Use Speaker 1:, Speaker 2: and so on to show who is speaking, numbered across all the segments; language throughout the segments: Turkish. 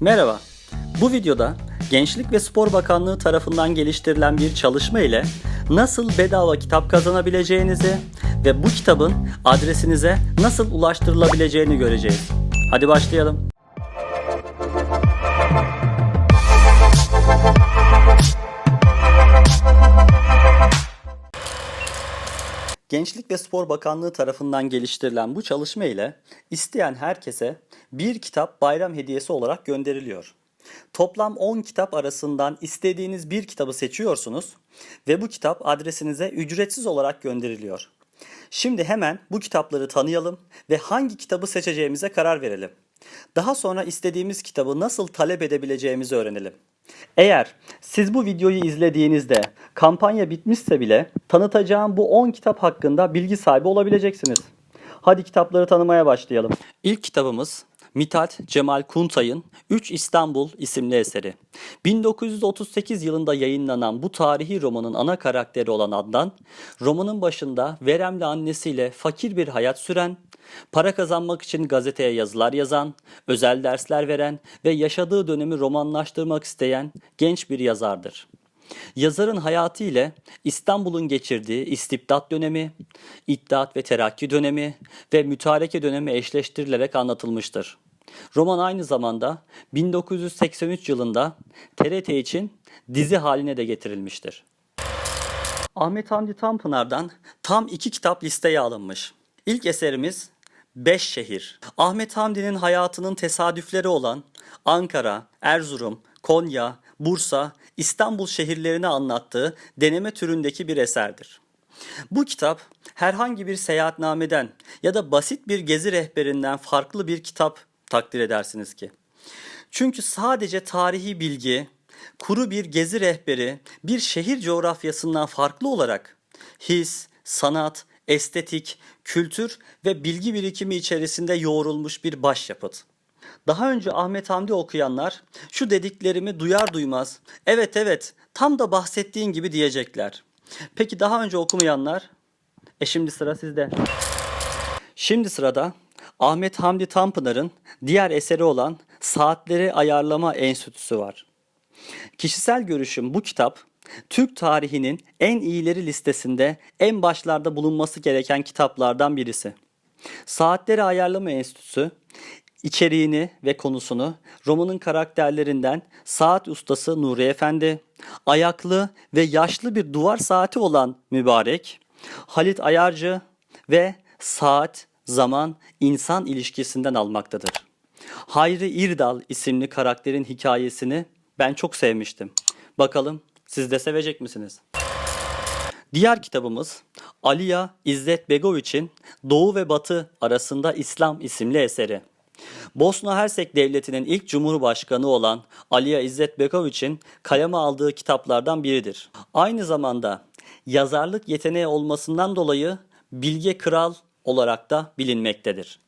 Speaker 1: Merhaba. Bu videoda Gençlik ve Spor Bakanlığı tarafından geliştirilen bir çalışma ile nasıl bedava kitap kazanabileceğinizi ve bu kitabın adresinize nasıl ulaştırılabileceğini göreceğiz. Hadi başlayalım. Gençlik ve Spor Bakanlığı tarafından geliştirilen bu çalışma ile isteyen herkese bir kitap bayram hediyesi olarak gönderiliyor. Toplam 10 kitap arasından istediğiniz bir kitabı seçiyorsunuz ve bu kitap adresinize ücretsiz olarak gönderiliyor. Şimdi hemen bu kitapları tanıyalım ve hangi kitabı seçeceğimize karar verelim. Daha sonra istediğimiz kitabı nasıl talep edebileceğimizi öğrenelim. Eğer siz bu videoyu izlediğinizde kampanya bitmişse bile tanıtacağım bu 10 kitap hakkında bilgi sahibi olabileceksiniz. Hadi kitapları tanımaya başlayalım. İlk kitabımız Mithat Cemal Kuntay'ın 3 İstanbul isimli eseri. 1938 yılında yayınlanan bu tarihi romanın ana karakteri olan Adnan, romanın başında veremli annesiyle fakir bir hayat süren, para kazanmak için gazeteye yazılar yazan, özel dersler veren ve yaşadığı dönemi romanlaştırmak isteyen genç bir yazardır. Yazarın hayatı ile İstanbul'un geçirdiği istibdat dönemi, İttihat ve Terakki dönemi ve mütareke dönemi eşleştirilerek anlatılmıştır. Roman aynı zamanda 1983 yılında TRT için dizi haline de getirilmiştir. Ahmet Hamdi Tanpınar'dan tam iki kitap listeye alınmış. İlk eserimiz Beş Şehir. Ahmet Hamdi'nin hayatının tesadüfleri olan Ankara, Erzurum, Konya, Bursa, İstanbul şehirlerini anlattığı deneme türündeki bir eserdir. Bu kitap herhangi bir seyahatnameden ya da basit bir gezi rehberinden farklı bir kitap takdir edersiniz ki. Çünkü sadece tarihi bilgi, kuru bir gezi rehberi, bir şehir coğrafyasından farklı olarak his, sanat, estetik, kültür ve bilgi birikimi içerisinde yoğrulmuş bir başyapıt. Daha önce Ahmet Hamdi okuyanlar şu dediklerimi duyar duymaz evet evet tam da bahsettiğin gibi diyecekler. Peki daha önce okumayanlar? E şimdi sıra sizde. Şimdi sırada Ahmet Hamdi Tanpınar'ın diğer eseri olan Saatleri Ayarlama Enstitüsü var. Kişisel görüşüm bu kitap Türk tarihinin en iyileri listesinde en başlarda bulunması gereken kitaplardan birisi. Saatleri Ayarlama Enstitüsü içeriğini ve konusunu romanın karakterlerinden saat ustası Nuri Efendi, ayaklı ve yaşlı bir duvar saati olan Mübarek, Halit Ayarcı ve saat, zaman, insan ilişkisinden almaktadır. Hayri İrdal isimli karakterin hikayesini ben çok sevmiştim. Bakalım siz de sevecek misiniz? Diğer kitabımız Aliya İzzet Begoviç'in Doğu ve Batı arasında İslam isimli eseri. Bosna Hersek Devleti'nin ilk cumhurbaşkanı olan Aliya İzzet Begoviç'in kaleme aldığı kitaplardan biridir. Aynı zamanda yazarlık yeteneği olmasından dolayı Bilge Kral olarak da bilinmektedir.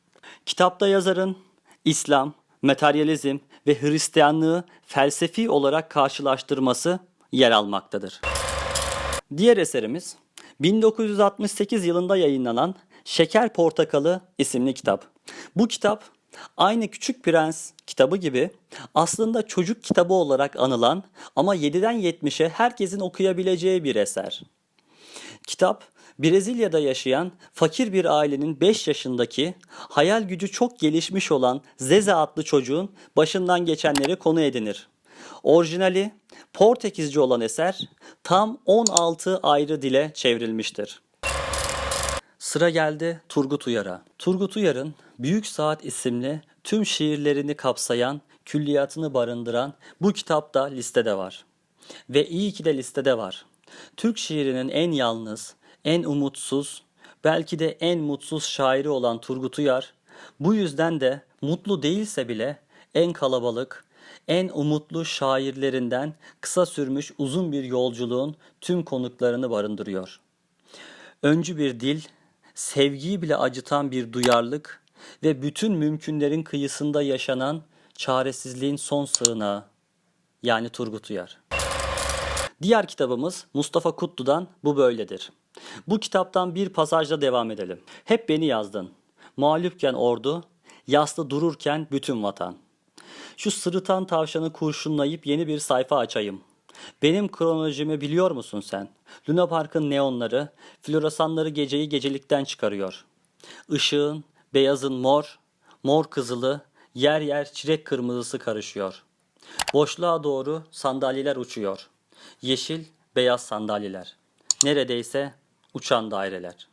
Speaker 1: Kitapta yazarın İslam, materyalizm ve Hristiyanlığı felsefi olarak karşılaştırması yer almaktadır. Diğer eserimiz 1968 yılında yayınlanan Şeker Portakalı isimli kitap. Bu kitap aynı Küçük Prens kitabı gibi aslında çocuk kitabı olarak anılan ama 7'den 70'e herkesin okuyabileceği bir eser. Kitap Brezilya'da yaşayan fakir bir ailenin 5 yaşındaki hayal gücü çok gelişmiş olan Zeze adlı çocuğun başından geçenleri konu edinir. Orijinali Portekizce olan eser tam 16 ayrı dile çevrilmiştir. Sıra geldi Turgut Uyar'a. Turgut Uyar'ın Büyük Saat isimli tüm şiirlerini kapsayan, külliyatını barındıran bu kitap da listede var. Ve iyi ki de listede var. Türk şiirinin en yalnız, en umutsuz, belki de en mutsuz şairi olan Turgut Uyar, bu yüzden de mutlu değilse bile en kalabalık, en umutlu şairlerinden kısa sürmüş uzun bir yolculuğun tüm konuklarını barındırıyor. Öncü bir dil, sevgiyi bile acıtan bir duyarlılık ve bütün mümkünlerin kıyısında yaşanan çaresizliğin son sığınağı yani Turgut Uyar. Diğer kitabımız Mustafa Kutlu'dan Bu Böyledir. Bu kitaptan bir pasajla devam edelim. Hep beni yazdın. Mağlupken ordu, yaslı dururken bütün vatan. Şu sırıtan tavşanı kurşunlayıp yeni bir sayfa açayım. Benim kronolojimi biliyor musun sen? Luna Park'ın neonları, floresanları geceyi gecelikten çıkarıyor. Işığın, beyazın mor, mor kızılı, yer yer çilek kırmızısı karışıyor. Boşluğa doğru sandalyeler uçuyor. Yeşil, beyaz sandalyeler. Neredeyse uçan daireler.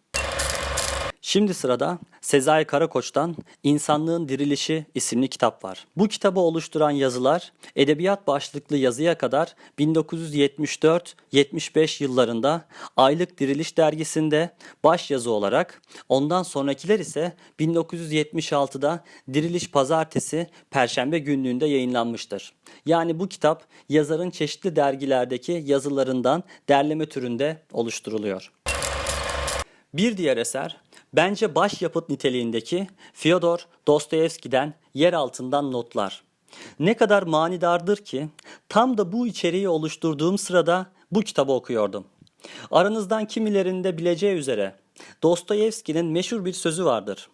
Speaker 1: Şimdi sırada Sezai Karakoç'tan İnsanlığın Dirilişi isimli kitap var. Bu kitabı oluşturan yazılar edebiyat başlıklı yazıya kadar 1974-75 yıllarında Aylık Diriliş dergisinde baş yazı olarak ondan sonrakiler ise 1976'da Diriliş Pazartesi Perşembe günlüğünde yayınlanmıştır. Yani bu kitap yazarın çeşitli dergilerdeki yazılarından derleme türünde oluşturuluyor. Bir diğer eser bence başyapıt niteliğindeki Fyodor Dostoyevski'den Yer Altından Notlar. Ne kadar manidardır ki tam da bu içeriği oluşturduğum sırada bu kitabı okuyordum. Aranızdan kimilerinde bileceği üzere Dostoyevski'nin meşhur bir sözü vardır.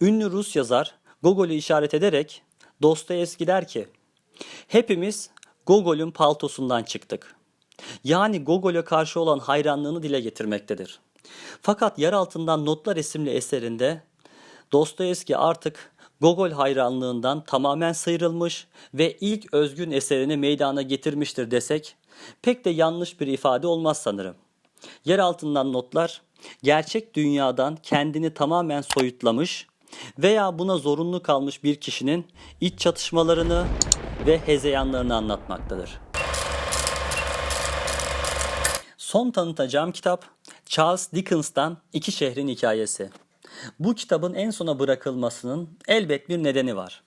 Speaker 1: Ünlü Rus yazar Gogol'ü işaret ederek Dostoyevski der ki Hepimiz Gogol'ün paltosundan çıktık. Yani Gogol'e karşı olan hayranlığını dile getirmektedir. Fakat Yer Altından Notlar isimli eserinde Dostoyevski artık Gogol hayranlığından tamamen sıyrılmış ve ilk özgün eserini meydana getirmiştir desek pek de yanlış bir ifade olmaz sanırım. Yer altından notlar gerçek dünyadan kendini tamamen soyutlamış veya buna zorunlu kalmış bir kişinin iç çatışmalarını ve hezeyanlarını anlatmaktadır. Son tanıtacağım kitap Charles Dickens'tan İki Şehrin Hikayesi. Bu kitabın en sona bırakılmasının elbet bir nedeni var.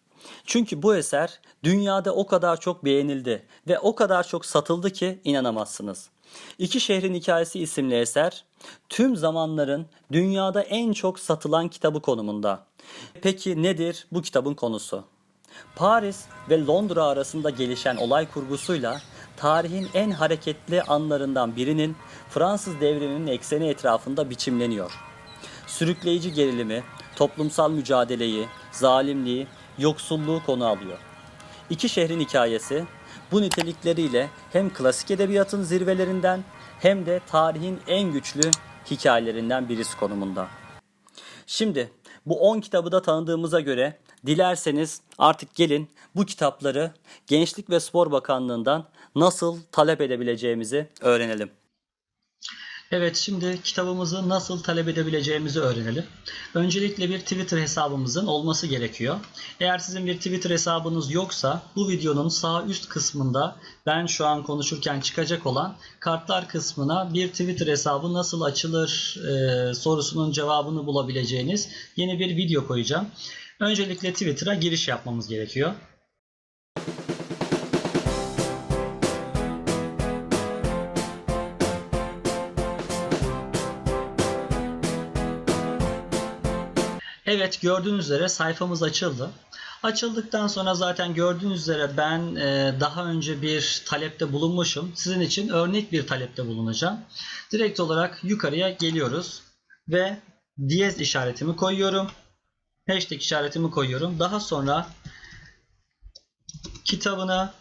Speaker 1: Çünkü bu eser dünyada o kadar çok beğenildi ve o kadar çok satıldı ki inanamazsınız. İki Şehrin Hikayesi isimli eser tüm zamanların dünyada en çok satılan kitabı konumunda. Peki nedir bu kitabın konusu? Paris ve Londra arasında gelişen olay kurgusuyla tarihin en hareketli anlarından birinin Fransız devriminin ekseni etrafında biçimleniyor. Sürükleyici gerilimi, toplumsal mücadeleyi, zalimliği, yoksulluğu konu alıyor. İki şehrin hikayesi bu nitelikleriyle hem klasik edebiyatın zirvelerinden hem de tarihin en güçlü hikayelerinden birisi konumunda. Şimdi bu 10 kitabı da tanıdığımıza göre dilerseniz artık gelin bu kitapları Gençlik ve Spor Bakanlığı'ndan nasıl talep edebileceğimizi öğrenelim. Evet şimdi kitabımızı nasıl talep edebileceğimizi öğrenelim. Öncelikle bir Twitter hesabımızın olması gerekiyor. Eğer sizin bir Twitter hesabınız yoksa bu videonun sağ üst kısmında ben şu an konuşurken çıkacak olan kartlar kısmına bir Twitter hesabı nasıl açılır e, sorusunun cevabını bulabileceğiniz yeni bir video koyacağım. Öncelikle Twitter'a giriş yapmamız gerekiyor. Evet gördüğünüz üzere sayfamız açıldı. Açıldıktan sonra zaten gördüğünüz üzere ben e, daha önce bir talepte bulunmuşum. Sizin için örnek bir talepte bulunacağım. Direkt olarak yukarıya geliyoruz ve diyez işaretimi koyuyorum. Hashtag işaretimi koyuyorum. Daha sonra kitabını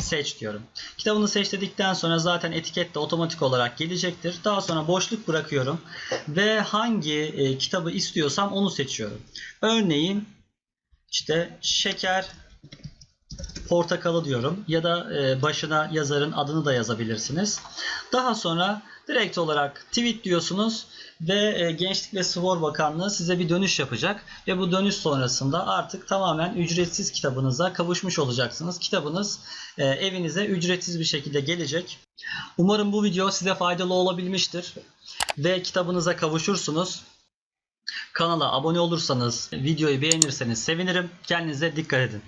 Speaker 1: seç diyorum. Kitabını seç dedikten sonra zaten etiket de otomatik olarak gelecektir. Daha sonra boşluk bırakıyorum ve hangi e, kitabı istiyorsam onu seçiyorum. Örneğin işte şeker portakalı diyorum ya da e, başına yazarın adını da yazabilirsiniz. Daha sonra direkt olarak tweet diyorsunuz ve e, Gençlik ve Spor Bakanlığı size bir dönüş yapacak ve bu dönüş sonrasında artık tamamen ücretsiz kitabınıza kavuşmuş olacaksınız. Kitabınız e, evinize ücretsiz bir şekilde gelecek. Umarım bu video size faydalı olabilmiştir ve kitabınıza kavuşursunuz. Kanala abone olursanız, videoyu beğenirseniz sevinirim. Kendinize dikkat edin.